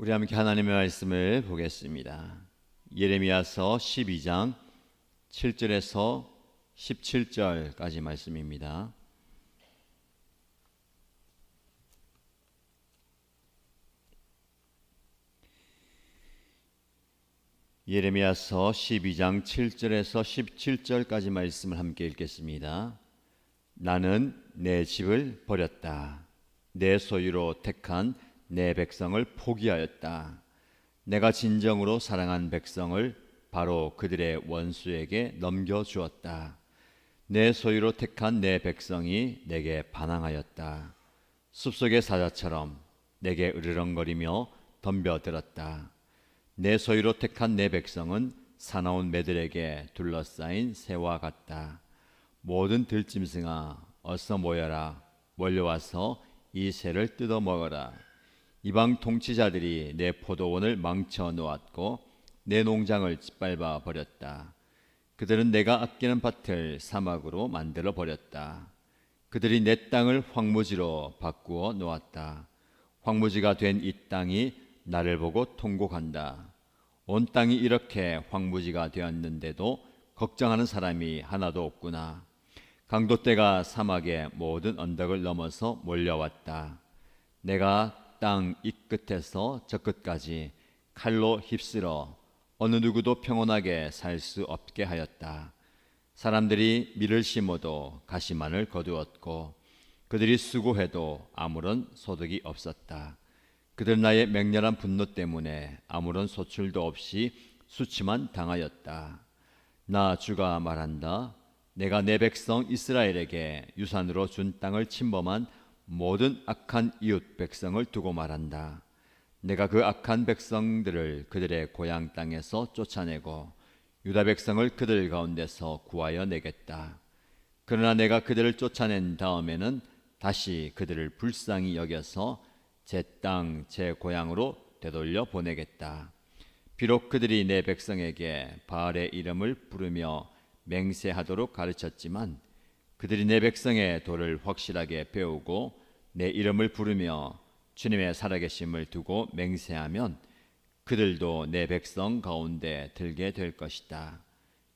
우리 함께 하나님의 말씀을 보겠습니다. 예레미야서 12장 7절에서 17절까지 말씀입니다. 예레미야서 12장 7절에서 17절까지 말씀을 함께 읽겠습니다. 나는 내 집을 버렸다. 내 소유로 택한 내 백성을 포기하였다. 내가 진정으로 사랑한 백성을 바로 그들의 원수에게 넘겨 주었다. 내 소유로 택한 내 백성이 내게 반항하였다. 숲속의 사자처럼 내게 으르렁거리며 덤벼들었다. 내 소유로 택한 내 백성은 사나운 매들에게 둘러싸인 새와 같다. 모든 들짐승아 어서 모여라 몰려와서 이 새를 뜯어 먹어라. 이방 통치자들이 내 포도원을 망쳐 놓았고 내 농장을 짓밟아 버렸다. 그들은 내가 아끼는 밭을 사막으로 만들어 버렸다. 그들이 내 땅을 황무지로 바꾸어 놓았다. 황무지가 된 이 땅이 나를 보고 통곡한다. 온 땅이 이렇게 황무지가 되었는데도 걱정하는 사람이 하나도 없구나. 강도 떼가 사막의 모든 언덕을 넘어서 몰려왔다. 내가 땅 이 끝에서 저 끝까지 칼로 휩쓸어 어느 누구도 평온하게 살 수 없게 하였다. 사람들이 밀을 심어도 가시만을 거두었고 그들이 수고해도 아무런 소득이 없었다. 그들 나의 맹렬한 분노 때문에 아무런 소출도 없이 수치만 당하였다. 나 주가 말한다. 내가 내 백성 이스라엘에게 유산으로 준 땅을 침범한 모든 악한 이웃 백성을 두고 말한다. 내가 그 악한 백성들을 그들의 고향 땅에서 쫓아내고 유다 백성을 그들 가운데서 구하여 내겠다. 그러나 내가 그들을 쫓아낸 다음에는 다시 그들을 불쌍히 여겨서 제 땅, 제 고향으로 되돌려 보내겠다. 비록 그들이 내 백성에게 바알의 이름을 부르며 맹세하도록 가르쳤지만 그들이 내 백성의 도를 확실하게 배우고 내 이름을 부르며 주님의 살아계심을 두고 맹세하면 그들도 내 백성 가운데 들게 될 것이다.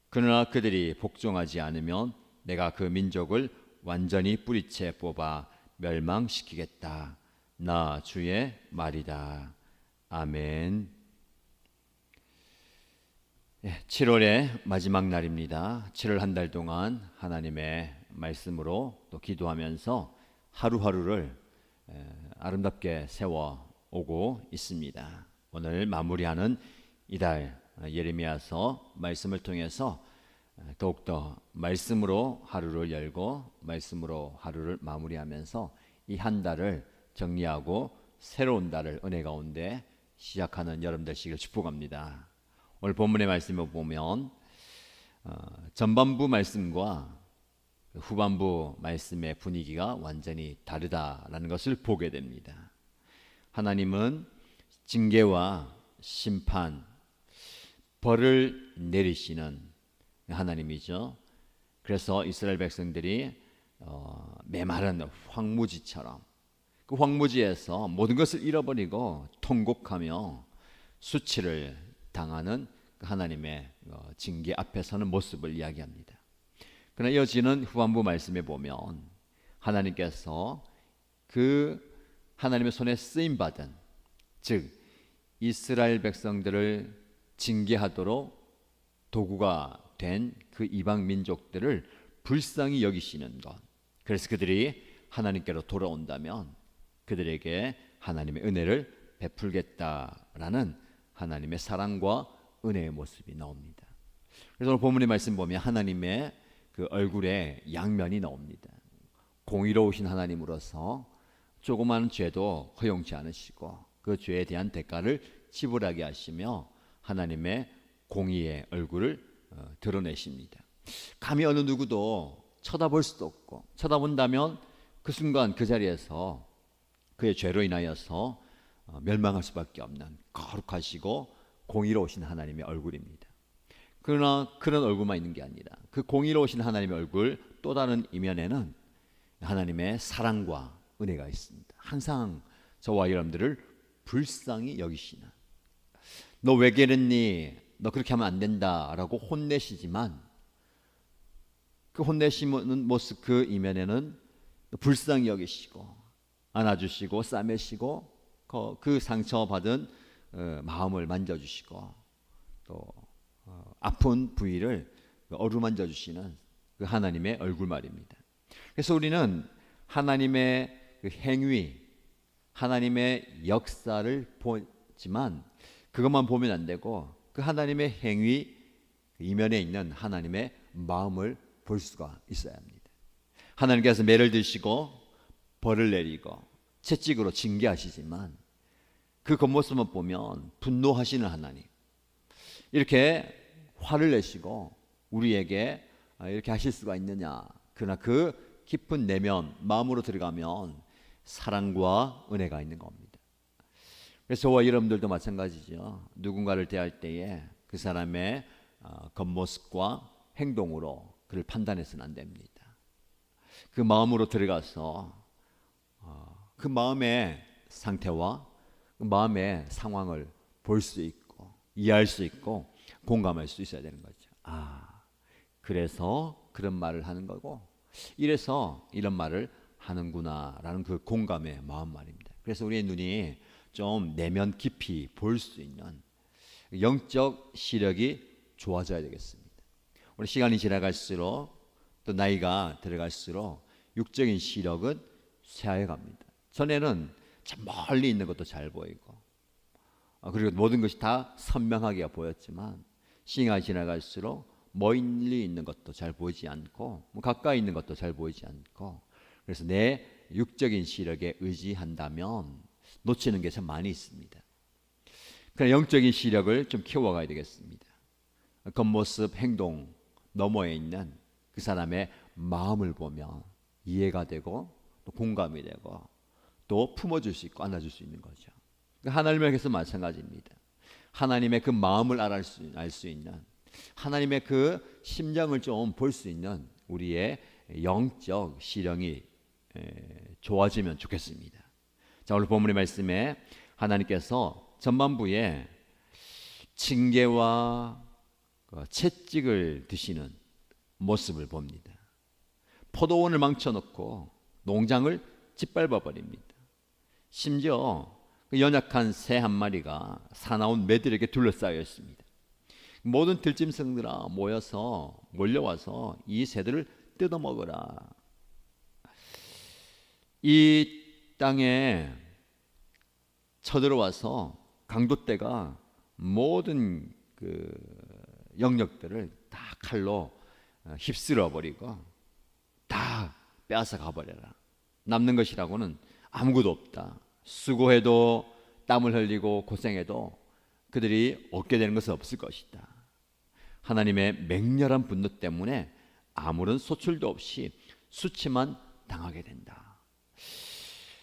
그러나 그들이 복종하지 않으면 내가 그 민족을 완전히 뿌리채 뽑아 멸망시키겠다. 나 주의 말이다. 아멘. 7월의 예, 마지막 날입니다. 7월 한 달 동안 하나님의 말씀으로 또 기도하면서 하루하루를 아름답게 세워 오고 있습니다. 오늘 마무리하는 이달 예레미야서 말씀을 통해서 더욱더 말씀으로 하루를 열고 말씀으로 하루를 마무리하면서 이 한 달을 정리하고 새로운 달을 은혜 가운데 시작하는 여러분 되시길 축복합니다. 오늘 본문의 말씀을 보면 어, 전반부 말씀과 후반부 말씀의 분위기가 완전히 다르다라는 것을 보게 됩니다. 하나님은 징계와 심판, 벌을 내리시는 하나님이죠. 그래서 이스라엘 백성들이 어, 메마른 황무지처럼 그 황무지에서 모든 것을 잃어버리고 통곡하며 수치를 당하는 그 하나님의 어, 징계 앞에 서는 모습을 이야기합니다. 그러나 이어지는 후반부 말씀에 보면 하나님께서 그 하나님의 손에 쓰임 받은 즉 이스라엘 백성들을 징계하도록 도구가 된 그 이방 민족들을 불쌍히 여기시는 것. 그래서 그들이 하나님께로 돌아온다면 그들에게 하나님의 은혜를 베풀겠다라는 하나님의 사랑과 은혜의 모습이 나옵니다. 그래서 오늘 본문의 말씀 보면 하나님의 그 얼굴에 양면이 나옵니다. 공의로우신 하나님으로서 조그마한 죄도 허용치 않으시고 그 죄에 대한 대가를 지불하게 하시며 하나님의 공의의 얼굴을 어, 드러내십니다. 감히 어느 누구도 쳐다볼 수도 없고 쳐다본다면 그 순간 그 자리에서 그의 죄로 인하여서 어, 멸망할 수밖에 없는 거룩하시고 공의로우신 하나님의 얼굴입니다. 그러나 그런 얼굴만 있는 게 아니라 그 공의로우신 하나님의 얼굴 또 다른 이면에는 하나님의 사랑과 은혜가 있습니다. 항상 저와 여러분들을 불쌍히 여기시는 너왜 그랬니? 너 그렇게 하면 안 된다라고 혼내시지만 그 혼내시는 모습 그 이면에는 불쌍히 여기시고 안아주시고 싸매시고 그, 그 상처받은 어, 마음을 만져주시고 또 어, 아픈 부위를 어루만져 주시는 그 하나님의 얼굴 말입니다. 그래서 우리는 하나님의 그 행위, 하나님의 역사를 보지만 그것만 보면 안 되고 그 하나님의 행위 이면에 있는 하나님의 마음을 볼 수가 있어야 합니다. 하나님께서 매를 드시고 벌을 내리고 채찍으로 징계하시지만 그 겉모습만 보면 분노하시는 하나님 이렇게 화를 내시고 우리에게 이렇게 하실 수가 있느냐 그러나 그 깊은 내면 마음으로 들어가면 사랑과 은혜가 있는 겁니다. 그래서 저와 여러분들도 마찬가지죠. 누군가를 대할 때에 그 사람의 어, 겉모습과 행동으로 그를 판단해서는 안 됩니다. 그 마음으로 들어가서 어, 그 마음의 상태와 그 마음의 상황을 볼 수 있고 이해할 수 있고 공감할 수 있어야 되는 거죠. 아, 그래서 그런 말을 하는 거고 이래서 이런 말을 하는구나라는 그 공감의 마음 말입니다. 그래서 우리의 눈이 좀 내면 깊이 볼 수 있는 영적 시력이 좋아져야 되겠습니다. 우리 시간이 지나갈수록 또 나이가 들어갈수록 육적인 시력은 쇠하여 갑니다. 전에는 참 멀리 있는 것도 잘 보이고 아, 그리고 모든 것이 다 선명하게 보였지만 시간이 지나갈수록 멀리 있는 것도 잘 보이지 않고 뭐 가까이 있는 것도 잘 보이지 않고 그래서 내 육적인 시력에 의지한다면 놓치는 게 참 많이 있습니다. 그러 영적인 시력을 좀 키워가야 되겠습니다. 겉모습, 행동 너머에 있는 그 사람의 마음을 보면 이해가 되고 또 공감이 되고 또 품어줄 수 있고 안아줄 수 있는 거죠. 하나님에게서 마찬가지입니다. 하나님의 그 마음을 알수알 수 있는 하나님의 그 심정을 좀 볼 수 있는 우리의 영적 시령이 좋아지면 좋겠습니다. 자 오늘 본문의 말씀에 하나님께서 전반부에 징계와 그 채찍을 드시는 모습을 봅니다. 포도원을 망쳐놓고 농장을 짓밟아 버립니다. 심지어 그 연약한 새 한 마리가 사나운 매들에게 둘러싸여 있습니다. 모든 들짐승들아 모여서 몰려와서 이 새들을 뜯어 먹어라. 이 땅에 쳐들어와서 강도떼가 모든 그 영역들을 다 칼로 휩쓸어 버리고 다 빼앗아 가버려라. 남는 것이라고는 아무것도 없다. 수고해도 땀을 흘리고 고생해도 그들이 얻게 되는 것은 없을 것이다. 하나님의 맹렬한 분노 때문에 아무런 소출도 없이 수치만 당하게 된다.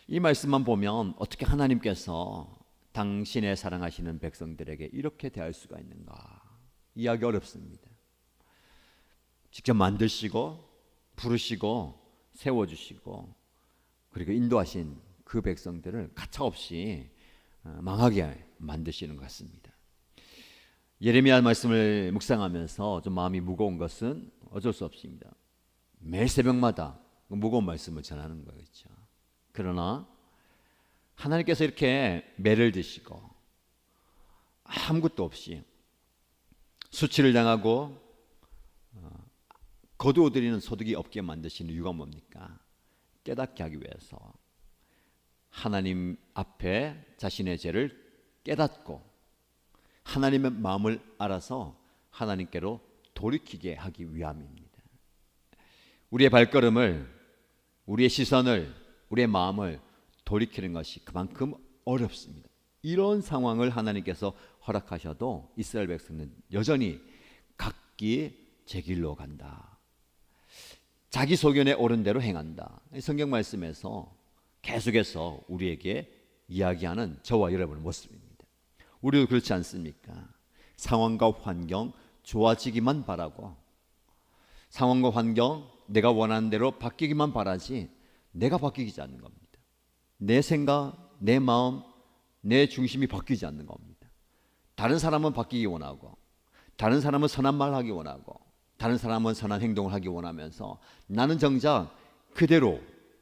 이 말씀만 보면 어떻게 하나님께서 당신의 사랑하시는 백성들에게 이렇게 대할 수가 있는가? 이해하기 어렵습니다. 직접 만드시고 부르시고 세워주시고 그리고 인도하신 그 백성들을 가차없이 어, 망하게 만드시는 것 같습니다. 예레미야 말씀을 묵상하면서 좀 마음이 무거운 것은 어쩔 수 없습니다. 매일 새벽마다 그 무거운 말씀을 전하는 거겠죠. 그러나 하나님께서 이렇게 매를 드시고 아무것도 없이 수치를 당하고 어, 거두어들이는 소득이 없게 만드시는 이유가 뭡니까? 깨닫게 하기 위해서 하나님 앞에 자신의 죄를 깨닫고 하나님의 마음을 알아서 하나님께로 돌이키게 하기 위함입니다. 우리의 발걸음을 우리의 시선을 우리의 마음을 돌이키는 것이 그만큼 어렵습니다. 이런 상황을 하나님께서 허락하셔도 이스라엘 백성은 여전히 각기 제 길로 간다. 자기 소견에 옳은 대로 행한다. 성경 말씀에서 계속해서 우리에게 이야기하는 저와 여러분의 모습입니다. 우리도 그렇지 않습니까? 상황과 환경 좋아지기만 바라고 상황과 환경 내가 원하는 대로 바뀌기만 바라지 내가 바뀌지 않는 겁니다. 내 생각, 내 마음 내 중심이 바뀌지 않는 겁니다. 다른 사람은 바뀌기 원하고 다른 사람은 선한 말 하기 원하고 다른 사람은 선한 행동을 하기 원하면서 나는 정작 그대로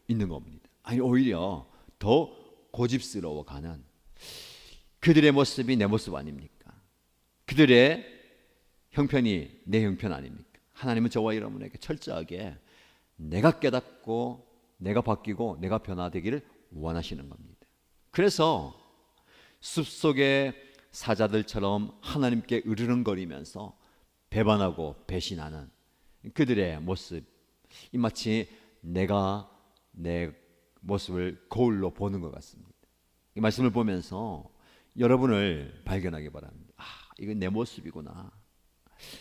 있는 겁니다. 아니 오히려 더 고집스러워 가는 그들의 모습이 내 모습 아닙니까? 그들의 형편이 내 형편 아닙니까? 하나님은 저와 여러분에게 철저하게 내가 깨닫고 내가 바뀌고 내가 변화되기를 원하시는 겁니다. 그래서 숲속의 사자들처럼 하나님께 으르렁거리면서 배반하고 배신하는 그들의 모습 이 마치 내가 내 모습을 거울로 보는 것 같습니다. 이 말씀을 보면서 여러분을 발견하기 바랍니다. 아, 이건 내 모습이구나.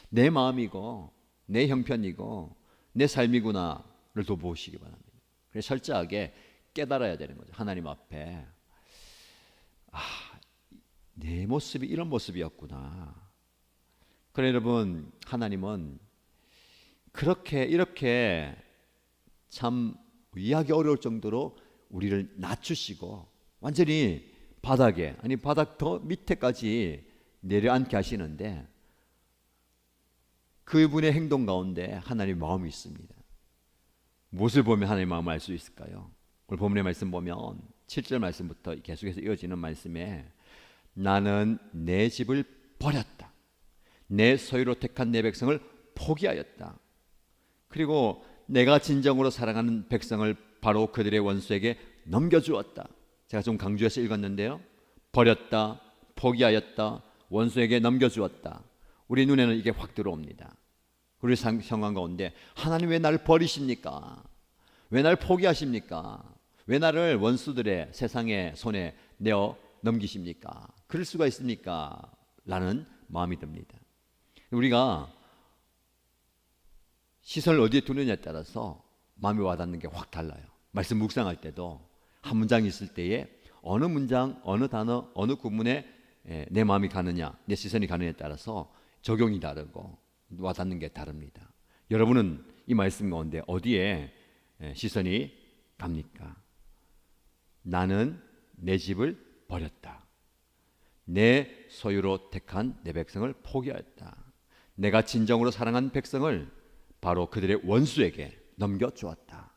내 마음이고 내 형편이고 내 삶이구나를 돋보시기 바랍니다. 그래서 철저하게 깨달아야 되는 거죠. 하나님 앞에 아, 내 모습이 이런 모습이었구나. 그래 여러분 하나님은 그렇게 이렇게 참 이해하기 어려울 정도로 우리를 낮추시고 완전히 바닥에 아니 바닥 더 밑에까지 내려앉게 하시는데 그분의 행동 가운데 하나님의 마음이 있습니다. 무엇을 보면 하나님의 마음을 알 수 있을까요? 오늘 본문의 말씀 보면 7절 말씀부터 계속해서 이어지는 말씀에 나는 내 집을 버렸다. 내 소유로 택한 내 백성을 포기하였다. 그리고 내가 진정으로 사랑하는 백성을 바로 그들의 원수에게 넘겨주었다. 제가 좀 강조해서 읽었는데요. 버렸다, 포기하였다, 원수에게 넘겨주었다. 우리 눈에는 이게 확 들어옵니다. 우리 상황 가운데 하나님 왜 나를 버리십니까? 왜 나를 포기하십니까? 왜 나를 원수들의 세상의 손에 내어 넘기십니까? 그럴 수가 있습니까? 라는 마음이 듭니다. 우리가 시선을 어디에 두느냐에 따라서 마음이 와닿는 게 확 달라요. 말씀 묵상할 때도 한 문장 있을 때에 어느 문장, 어느 단어, 어느 구문에 내 마음이 가느냐, 내 시선이 가느냐에 따라서 적용이 다르고 와닿는 게 다릅니다. 여러분은 이 말씀 가운데 어디에 시선이 갑니까? 나는 내 집을 버렸다. 내 소유로 택한 내 백성을 포기하였다. 내가 진정으로 사랑한 백성을 바로 그들의 원수에게 넘겨 주었다.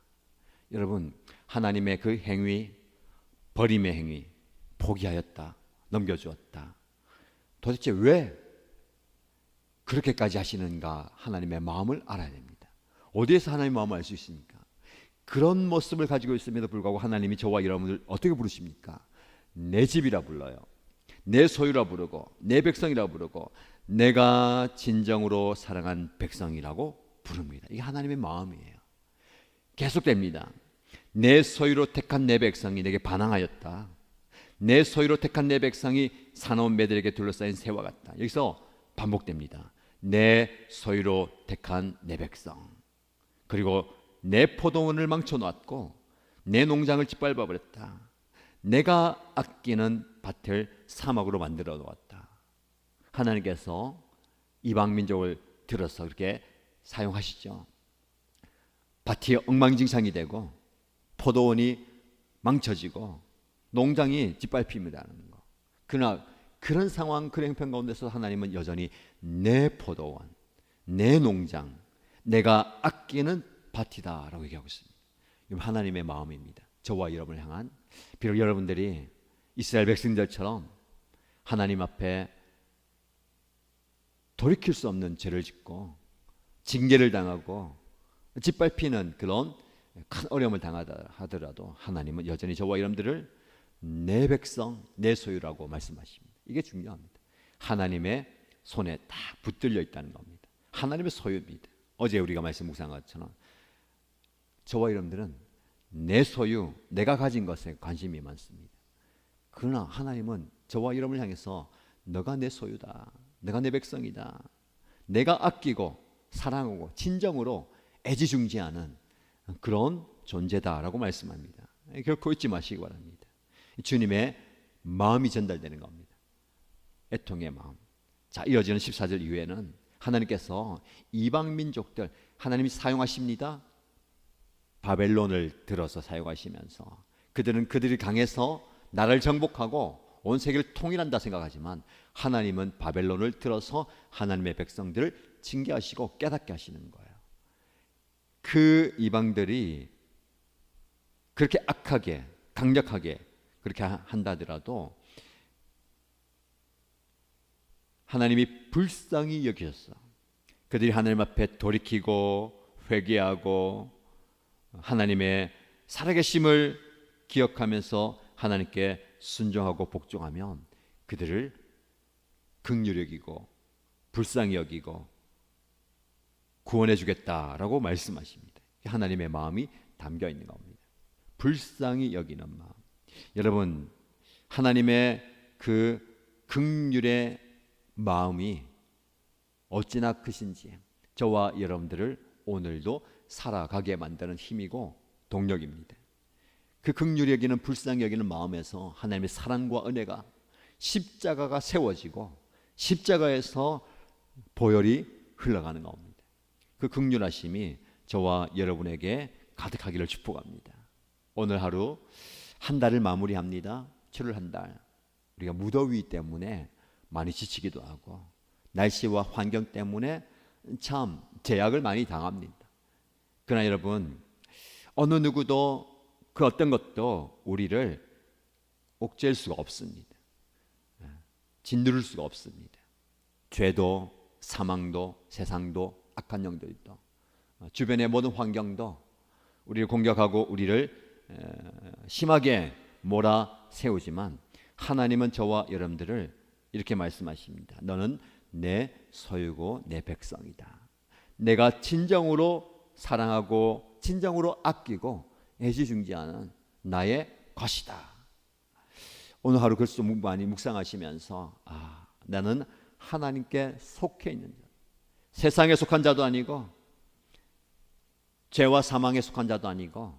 여러분, 하나님의 그 행위, 버림의 행위, 포기하였다, 넘겨 주었다. 도대체 왜 그렇게까지 하시는가 하나님의 마음을 알아야 됩니다. 어디에서 하나님의 마음을 알 수 있습니까? 그런 모습을 가지고 있음에도 불구하고 하나님이 저와 여러분을 어떻게 부르십니까? 내 집이라 불러요. 내 소유라 부르고 내 백성이라 부르고 내가 진정으로 사랑한 백성이라고 부릅니다. 이게 하나님의 마음이에요. 계속됩니다. 내 소유로 택한 내 백성이 내게 반항하였다. 내 소유로 택한 내 백성이 사나운 매들에게 둘러싸인 새와 같다. 여기서 반복됩니다. 내 소유로 택한 내 백성. 그리고 내 포도원을 망쳐놓았고 내 농장을 짓밟아 버렸다. 내가 아끼는 밭을 사막으로 만들어 놓았다. 하나님께서 이방 민족을 들어서 그렇게 사용하시죠. 밭이 엉망진창이 되고 포도원이 망쳐지고 농장이 짓밟힙니다는 거. 그러나 그런 상황, 그런 형편 가운데서 하나님은 여전히 내 포도원, 내 농장, 내가 아끼는 밭이다라고 얘기하고 있습니다. 하나님의 마음입니다. 저와 여러분을 향한 비록 여러분들이 이스라엘 백성들처럼 하나님 앞에 돌이킬 수 없는 죄를 짓고 징계를 당하고 짓밟히는 그런 큰 어려움을 당하다 하더라도 하나님은 여전히 저와 여러분들을 내 백성, 내 소유라고 말씀하십니다. 이게 중요합니다. 하나님의 손에 딱 붙들려 있다는 겁니다. 하나님의 소유입니다. 어제 우리가 말씀 묵상한 것처럼 저와 여러분들은 내 소유, 내가 가진 것에 관심이 많습니다. 그러나 하나님은 저와 여러분을 향해서 너가 내 소유다. 너가 내 백성이다. 내가 아끼고 사랑하고 진정으로 애지중지하는 그런 존재다라고 말씀합니다. 결코 잊지 마시기 바랍니다. 주님의 마음이 전달되는 겁니다. 애통의 마음. 자, 이어지는 14절 이후에는 하나님께서 이방 민족들 하나님이 사용하십니다. 바벨론을 들어서 사용하시면서 그들은 그들이 강해서 나를 정복하고 온 세계를 통일한다 생각하지만 하나님은 바벨론을 들어서 하나님의 백성들을 징계하시고 깨닫게 하시는 거예요. 그 이방들이 그렇게 악하게 강력하게 그렇게 하- 한다더라도 하나님이 불쌍히 여기셨어. 그들이 하나님 앞에 돌이키고 회개하고 하나님의 살아계심을 기억하면서 하나님께 순종하고 복종하면 그들을 극률히 여기고 불쌍히 여기고 구원해 주겠다라고 말씀하십니다. 하나님의 마음이 담겨 있는 겁니다. 불쌍히 여기는 마음. 여러분 하나님의 그 극률의 마음이 어찌나 크신지 저와 여러분들을 오늘도 살아가게 만드는 힘이고 동력입니다. 그 극률히 여기는 불쌍히 여기는 마음에서 하나님의 사랑과 은혜가 십자가가 세워지고 십자가에서 보혈이 흘러가는 겁니다. 그 극률하심이 저와 여러분에게 가득하기를 축복합니다. 오늘 하루 한 달을 마무리합니다. 7월 한 달. 우리가 무더위 때문에 많이 지치기도 하고 날씨와 환경 때문에 참 제약을 많이 당합니다. 그러나 여러분 어느 누구도 그 어떤 것도 우리를 옥죄일 수가 없습니다. 예, 짓누를 수가 없습니다. 죄도 사망도 세상도 악한 영들도 어, 주변의 모든 환경도 우리를 공격하고 우리를 에, 심하게 몰아 세우지만 하나님은 저와 여러분들을 이렇게 말씀하십니다. 너는 내 소유고 내 백성이다. 내가 진정으로 사랑하고 진정으로 아끼고 애지중지하는 나의 것이다. 오늘 하루 글수 많이 묵상하시면서 아, 나는 하나님께 속해 있는 자. 세상에 속한 자도 아니고 죄와 사망에 속한 자도 아니고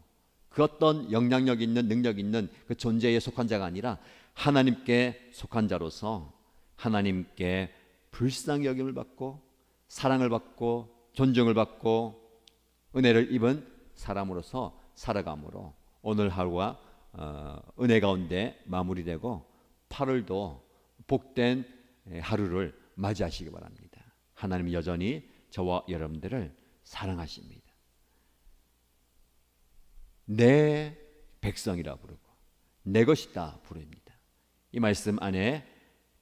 그 어떤 영향력 있는 능력 있는 그 존재에 속한 자가 아니라 하나님께 속한 자로서 하나님께 불쌍히 여김을 받고 사랑을 받고 존중을 받고 은혜를 입은 사람으로서 살아감으로 오늘 하루가 어, 은혜 가운데 마무리되고 8월도 복된 하루를 맞이하시기 바랍니다. 하나님 여전히 저와 여러분들을 사랑하십니다. 내 백성이라 부르고 내 것이다 부릅니다. 이 말씀 안에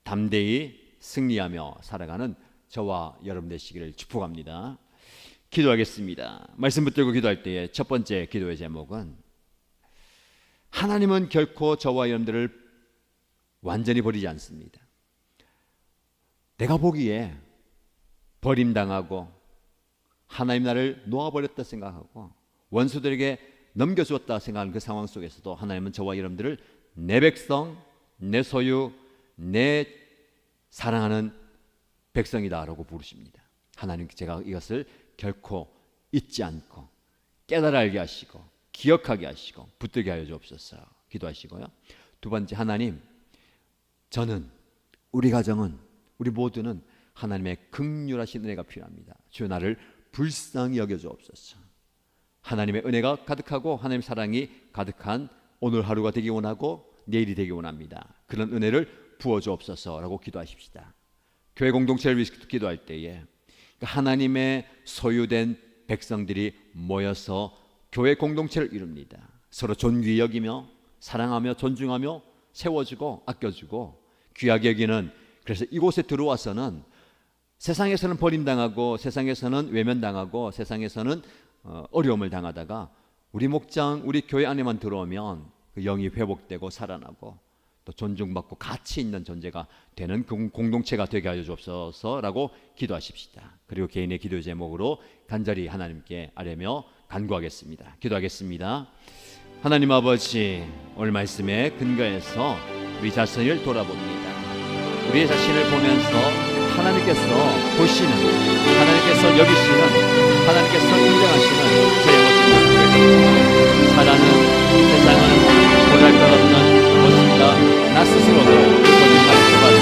담대히 승리하며 살아가는 저와 여러분 되시기를 축복합니다. 기도하겠습니다. 말씀 붙들고 기도할 때의 첫 번째 기도의 제목은 하나님은 결코 저와 여러분들을 완전히 버리지 않습니다. 내가 보기에 버림당하고 하나님 나를 놓아버렸다 생각하고 원수들에게 넘겨주었다 생각하는 그 상황 속에서도 하나님은 저와 여러분들을 내 백성, 내 소유, 내 사랑하는 백성이다라고 부르십니다. 하나님 제가 이것을 결코 잊지 않고 깨달아 알게 하시고 기억하게 하시고 붙들게 하여 주옵소서. 기도하시고요. 두 번째 하나님 저는 우리 가정은 우리 모두는 하나님의 극률하신 은혜가 필요합니다. 주여 나를 불쌍히 여겨 주옵소서. 하나님의 은혜가 가득하고 하나님 사랑이 가득한 오늘 하루가 되기 원하고 내일이 되기 원합니다. 그런 은혜를 부어 주옵소서라고 기도하십시다. 교회 공동체를 위해서 기도할 때에 하나님의 소유된 백성들이 모여서 교회 공동체를 이룹니다. 서로 존귀 여기며 사랑하며 존중하며 세워주고 아껴주고 귀하게 여기는 그래서 이곳에 들어와서는 세상에서는 버림당하고 세상에서는 외면당하고 세상에서는 어, 어려움을 당하다가 우리 목장 우리 교회 안에만 들어오면 그 영이 회복되고 살아나고 또 존중받고 가치 있는 존재가 되는 공- 공동체가 되게 하여 주옵소서라고 기도하십시다. 그리고 개인의 기도 제목으로 간절히 하나님께 아뢰며 간구하겠습니다. 기도하겠습니다. 하나님 아버지 오늘 말씀에 근거해서 우리 자신을 돌아봅니다. 우리의 자신을 보면서 하나님께서 보시는 하나님께서 여기시는 하나님께서 인정하시는 저의 모습을 살아는 세상은 보잘것없는 것입니다. 나 스스로도 그 거짓말을 해